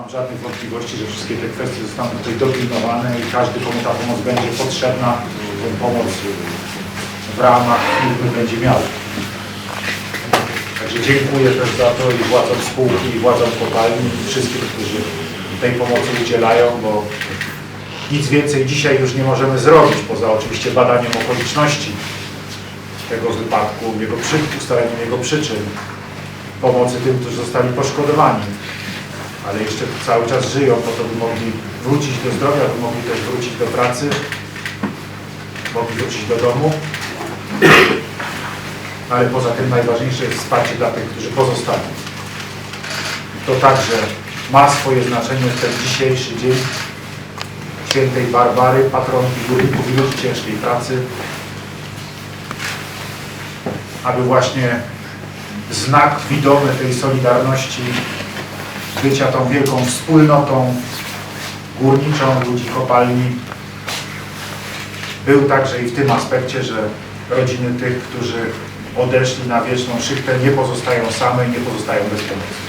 mam żadnych wątpliwości, że wszystkie te kwestie zostaną tutaj dopilnowane i każdy, komu ta pomoc będzie potrzebna, tę pomoc w ramach firmy będzie miał. Także dziękuję też za to i władzom spółki, i władzom kopalni, i wszystkim, którzy tej pomocy udzielają, bo nic więcej dzisiaj już nie możemy zrobić, poza oczywiście badaniem okoliczności tego wypadku, jego przy, ustaleniem jego przyczyn, pomocy tym, którzy zostali poszkodowani, ale jeszcze cały czas żyją po to, by mogli wrócić do zdrowia, by mogli też wrócić do pracy, mogli wrócić do domu. Ale poza tym najważniejsze jest wsparcie dla tych, którzy pozostali. To także ma swoje znaczenie ten dzisiejszy dzień świętej Barbary, patronki górników i ludzi ciężkiej pracy, aby właśnie znak widomy tej solidarności, bycia tą wielką wspólnotą górniczą ludzi kopalni, był także i w tym aspekcie, że rodziny tych, którzy odeszli na wieczną szychtę, nie pozostają same i nie pozostają bez pomocy.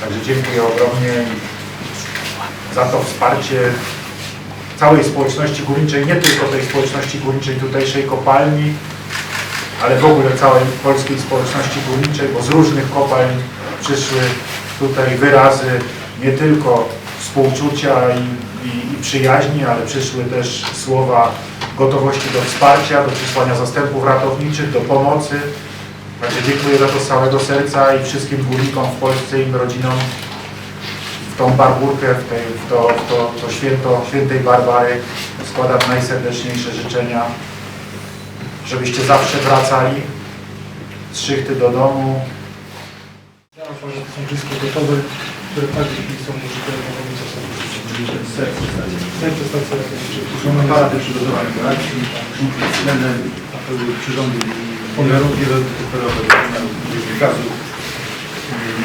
Także dziękuję ogromnie za to wsparcie całej społeczności górniczej, nie tylko tej społeczności górniczej tutejszej kopalni, ale w ogóle całej polskiej społeczności górniczej, bo z różnych kopalń przyszły tutaj wyrazy nie tylko współczucia i, i, i przyjaźni, ale przyszły też słowa gotowości do wsparcia, do przysłania zastępów ratowniczych, do pomocy. Także dziękuję za to z całego serca i wszystkim górnikom w Polsce im rodzinom w tą barburkę, w, tej, w, to, w to, to święto świętej Barbary składam najserdeczniejsze życzenia, żebyście zawsze wracali z szychty do domu, Ja uważam, że to są wszystkie gotowe, które każdej chwili są użyte do robienia Serce stanie. Serce stacji ratownicze. Są aparaty przygotowane do akcji, względem przyrządu pomiarów wielodytektorowych, gazu,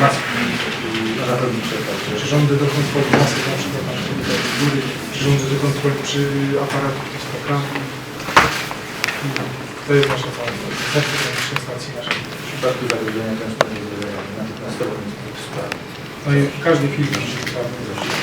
maski ratownicze. Przyrządy do kontroli masy, na przykład na góry, przyrządy do kontroli przy jest ekranki. To jest nasza cała serce technicznej stacji naszej. w przypadku zagrożenia często nie natychmiastowo nie jest sprawy.